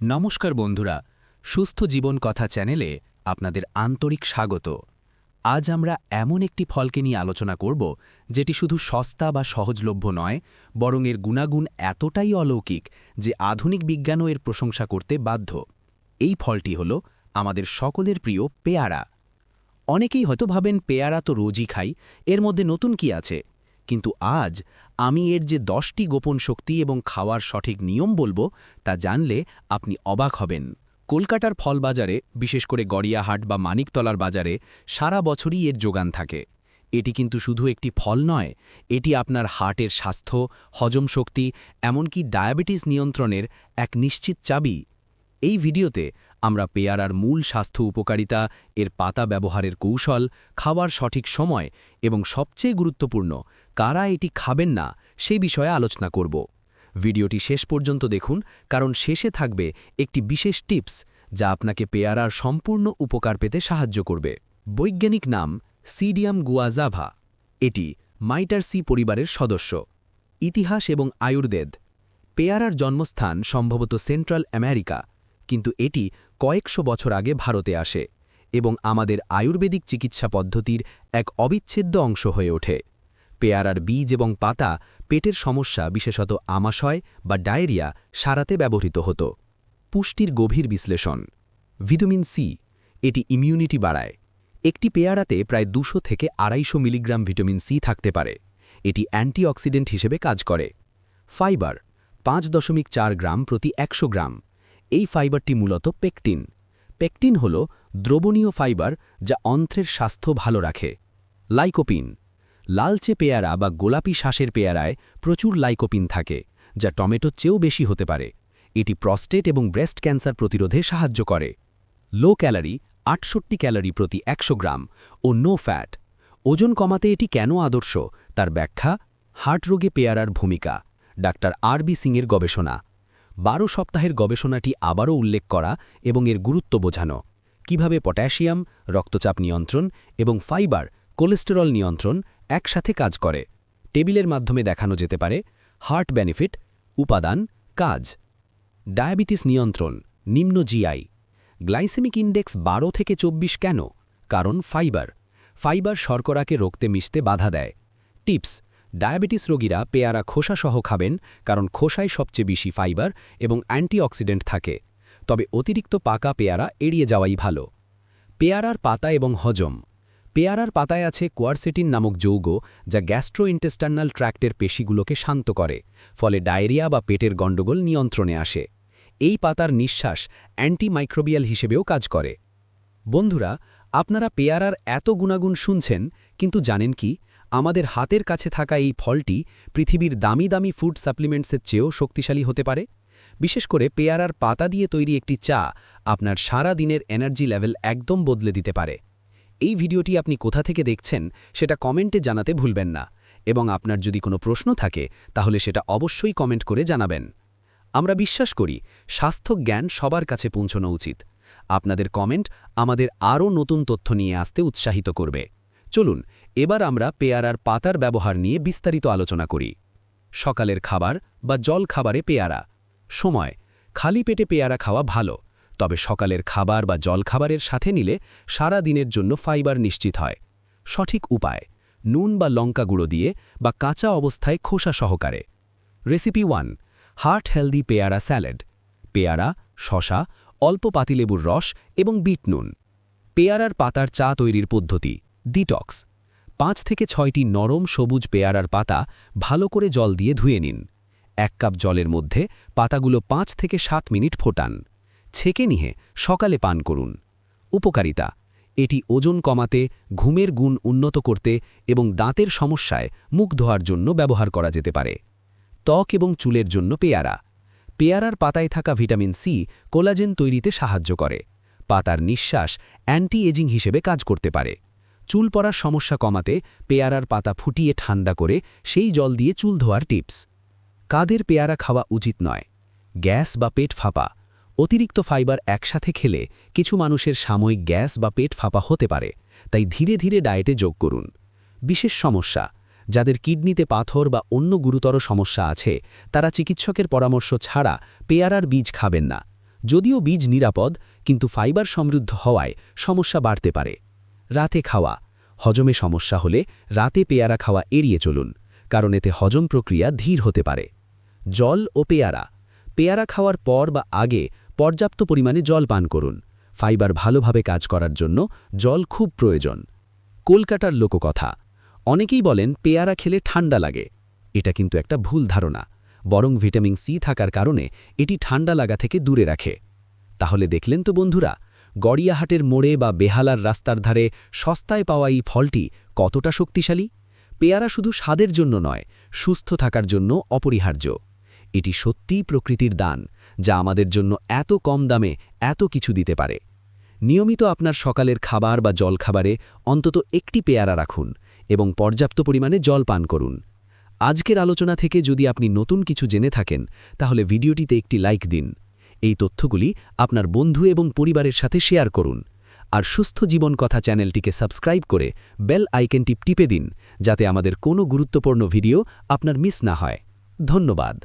নমস্কার বন্ধুরা, সুস্থ জীবন কথা চ্যানেলে আপনাদের আন্তরিক স্বাগত। আজ আমরা এমন একটি ফলকে নিয়ে আলোচনা করব, যেটি শুধু সস্তা বা সহজলভ্য নয়, বরং এর গুণাগুণ এতটাই অলৌকিক যে আধুনিক বিজ্ঞানও এর প্রশংসা করতে বাধ্য। এই ফলটি হল আমাদের সকলের প্রিয় পেয়ারা। অনেকেই হয়তো ভাবেন পেয়ারা তো রোজই খাই, এর মধ্যে নতুন কি আছে? কিন্তু আজ আমি এর যে দশটি গোপন শক্তি এবং খাওয়ার সঠিক নিয়ম বলব তা জানলে আপনি অবাক হবেন। কলকাতার ফল বাজারে বিশেষ করে গড়িয়াহাট বা মানিকতলার বাজারে, সারা বছরই এর যোগান থাকে। এটি কিন্তু শুধু একটি ফল নয়, এটি আপনার হার্টের স্বাস্থ্য, হজম শক্তি, এমনকি ডায়াবেটিস নিয়ন্ত্রণের এক নিশ্চিত চাবি। এই ভিডিওতে আমরা পেয়ারার মূল স্বাস্থ্য উপকারিতা, এর পাতা ব্যবহারের কৌশল, খাওয়ার সঠিক সময় এবং সবচেয়ে গুরুত্বপূর্ণ কারা এটি খাবেন না সেই বিষয়ে আলোচনা করব। ভিডিওটি শেষ পর্যন্ত দেখুন, কারণ শেষে থাকবে একটি বিশেষ টিপস যা আপনাকে পেয়ারার সম্পূর্ণ উপকার পেতে সাহায্য করবে। বৈজ্ঞানিক নাম সিডিয়াম গুয়াজাভা। এটি মাইটার সি পরিবারের সদস্য। ইতিহাস এবং আয়ুর্বেদ। পেয়ারার জন্মস্থান সম্ভবত সেন্ট্রাল আমেরিকা, কিন্তু এটি কয়েকশো বছর আগে ভারতে আসে এবং আমাদের আয়ুর্বেদিক চিকিৎসা পদ্ধতির এক অবিচ্ছেদ্য অংশ হয়ে ওঠে। পেয়ারার বীজ এবং পাতা, পেটের সমস্যা, বিশেষত আমাশয় বা ডায়রিয়া, সারাতে ব্যবহৃত হতো। পুষ্টির গভীর বিশ্লেষণ। ভিটামিন সি, এটি ইমিউনিটি বাড়ায়। একটি পেয়ারাতে প্রায় দুশো থেকে আড়াইশো মিলিগ্রাম ভিটামিন সি থাকতে পারে। এটি অ্যান্টিঅক্সিডেন্ট হিসেবে কাজ করে। ফাইবার, পাঁচ দশমিক চার গ্রাম প্রতি একশো গ্রাম। এই ফাইবারটি মূলত পেকটিন। পেকটিন হল দ্রবণীয় ফাইবার যা অন্ত্রের স্বাস্থ্য ভালো রাখে। লাইকোপিন লালচে পেয়ারা বা গোলাপি শ্বাসের পেয়ারায় প্রচুর লাইকোপিন থাকে, যা টমেটোর চেয়েও বেশি হতে পারে। এটি প্রস্টেট এবং ব্রেস্ট ক্যান্সার প্রতিরোধে সাহায্য করে। লো ক্যালারি, আটষট্টি ক্যালারি প্রতি একশো গ্রাম ও নো ফ্যাট। ওজন কমাতে এটি কেন আদর্শ, তার ব্যাখ্যা হার্ট রোগে পেয়ারার ভূমিকা, ডাক্তার আর বি সিংয়ের গবেষণা। বারো সপ্তাহের গবেষণাটি আবারও উল্লেখ করা এবং এর গুরুত্ব বোঝানো। কীভাবে পটাশিয়াম, রক্তচাপ নিয়ন্ত্রণ এবং ফাইবার, কোলেস্টেরল নিয়ন্ত্রণ একসাথে কাজ করে। টেবিলের মাধ্যমে দেখানো যেতে পারে হার্ট বেনিফিট, উপাদান, কাজ। ডায়াবেটিস নিয়ন্ত্রণ, নিম্ন জিআই গ্লাইসেমিক ইন্ডেক্স বারো থেকে ২৪ কেন? কারণ ফাইবার। ফাইবার শর্করাকে রক্তে মিশতে বাধা দেয়। টিপস, ডায়াবেটিস রোগীরা পেয়ারা খোসাসহ খাবেন কারণ খোসায় সবচেয়ে বেশি ফাইবার এবং অ্যান্টিঅক্সিডেন্ট থাকে। তবে অতিরিক্ত পাকা পেয়ারা এড়িয়ে যাওয়াই ভালো। পেয়ারার পাতা এবং হজম। পেয়ারার পাতায় আছে কোয়ারসেটিন নামক যৌগ যা গ্যাস্ট্রোইন্টেস্টার্নাল ট্র্যাক্টের পেশিগুলোকে শান্ত করে, ফলে ডায়রিয়া বা পেটের গণ্ডগোল নিয়ন্ত্রণে আসে। এই পাতার নিঃশ্বাস অ্যান্টিমাইক্রোবিয়াল হিসেবেও কাজ করে। বন্ধুরা, আপনারা পেয়ারার এত গুণাগুণ শুনছেন, কিন্তু জানেন কি? আমাদের হাতের কাছে থাকা এই ফলটি পৃথিবীর দামি দামি ফুড সাপ্লিমেন্টসের চেয়েও শক্তিশালী হতে পারে। বিশেষ করে পেয়ারার পাতা দিয়ে তৈরি একটি চা আপনার সারা দিনের এনার্জি লেভেল একদম বদলে দিতে পারে। এই ভিডিওটি আপনি কোথা থেকে দেখছেন সেটা কমেন্টে জানাতে ভুলবেন না এবং আপনার যদি কোনো প্রশ্ন থাকে তাহলে সেটা অবশ্যই কমেন্ট করে জানাবেন। আমরা বিশ্বাস করি, স্বাস্থ্য জ্ঞান সবার কাছে পৌঁছানো উচিত। আপনাদের কমেন্ট আমাদের আরও নতুন তথ্য নিয়ে আসতে উৎসাহিত করবে। চলুন, এবার আমরা পেয়ারার পাতার ব্যবহার নিয়ে বিস্তারিত আলোচনা করি। সকালের খাবার বা জল খাবারে পেয়ারা। সময়, খালি পেটে পেয়ারা খাওয়া ভালো। তবে সকালের খাবার বা জলখাবারের সাথে নিলে সারা দিনের জন্য ফাইবার নিশ্চিত হয়। সঠিক উপায়, নুন বা লঙ্কা গুঁড়ো দিয়ে বা কাঁচা অবস্থায় খোসা সহকারে। রেসিপি ওয়ান, হার্ট হেলদি পেয়ারা স্যালাড। পেয়ারা শশা অল্প পাতিলেবুর রস এবং বিট নুন। পেয়ারার পাতার চা তৈরির পদ্ধতি, ডিটক্স। পাঁচ থেকে ছয়টি নরম সবুজ পেয়ারার পাতা ভালো করে জল দিয়ে ধুয়ে নিন। এক কাপ জলের মধ্যে পাতাগুলো পাঁচ থেকে সাত মিনিট ফোটান। ছেকে নিয়ে সকালে পান করুন। উপকারিতা, এটি ওজন কমাতে, ঘুমের গুণ উন্নত করতে এবং দাঁতের সমস্যায় মুখ ধোয়ার জন্য ব্যবহার করা যেতে পারে। ত্বক এবং চুলের জন্য পেয়ারা। পেয়ারার পাতায় থাকা ভিটামিন সি কোলাজেন তৈরিতে সাহায্য করে। পাতার নিঃশ্বাস অ্যান্টি এজিং হিসেবে কাজ করতে পারে। চুল পড়ার সমস্যা কমাতে পেয়ারার পাতা ফুটিয়ে ঠান্ডা করে সেই জল দিয়ে চুল ধোয়ার টিপস। কাদের পেয়ারা খাওয়া উচিত নয়। গ্যাস বা পেট ফাঁপা অতিরিক্ত ফাইবার একসাথে খেলে কিছু মানুষের সাময়িক গ্যাস বা পেট ফাঁপা হতে পারে, তাই ধীরে ধীরে ডায়েটে যোগ করুন। বিশেষ সমস্যা, যাদের কিডনিতে পাথর বা অন্য গুরুতর সমস্যা আছে, তারা চিকিৎসকের পরামর্শ ছাড়া পেয়ারার বীজ খাবেন না। যদিও বীজ নিরাপদ, কিন্তু ফাইবার সমৃদ্ধ হওয়ায় সমস্যা বাড়তে পারে। রাতে খাওয়া, হজমে সমস্যা হলে রাতে পেয়ারা খাওয়া এড়িয়ে চলুন, কারণ এতে হজম প্রক্রিয়া ধীর হতে পারে। জল ও পেয়ারা পেয়ারা খাওয়ার পর বা আগে পর্যাপ্ত পরিমাণে জল পান করুন। ফাইবার ভালোভাবে কাজ করার জন্য জল খুব প্রয়োজন। কলকাতার লোককথা। অনেকেই বলেন পেয়ারা খেলে ঠান্ডা লাগে। এটা কিন্তু একটা ভুল ধারণা। বরং ভিটামিন সি থাকার কারণে এটি ঠান্ডা লাগা থেকে দূরে রাখে। তাহলে দেখলেন তো বন্ধুরা, গড়িয়াহাটের মোড়ে বা বেহালার রাস্তার ধারে সস্তায় পাওয়া এই ফলটি কতটা শক্তিশালী? পেয়ারা শুধু স্বাদের জন্য নয়, সুস্থ থাকার জন্য অপরিহার্য। এটি সত্যিই প্রকৃতির দান, যা আমাদের জন্য এত কম দামে এত কিছু দিতে পারে। নিয়মিত আপনার সকালের খাবার বা জলখাবারে অন্তত একটি পেয়ারা রাখুন এবং পর্যাপ্ত পরিমাণে জল পান করুন। আজকের আলোচনা থেকে যদি আপনি নতুন কিছু জেনে থাকেন, তাহলে ভিডিওটিতে একটি লাইক দিন। এই তথ্যগুলি আপনার বন্ধু এবং পরিবারের সাথে শেয়ার করুন। আর সুস্থ জীবন কথা চ্যানেলটিকে সাবস্ক্রাইব করে বেল আইকনটি টিপে দিন, যাতে আমাদের কোনো গুরুত্বপূর্ণ ভিডিও আপনার মিস না হয়। ধন্যবাদ।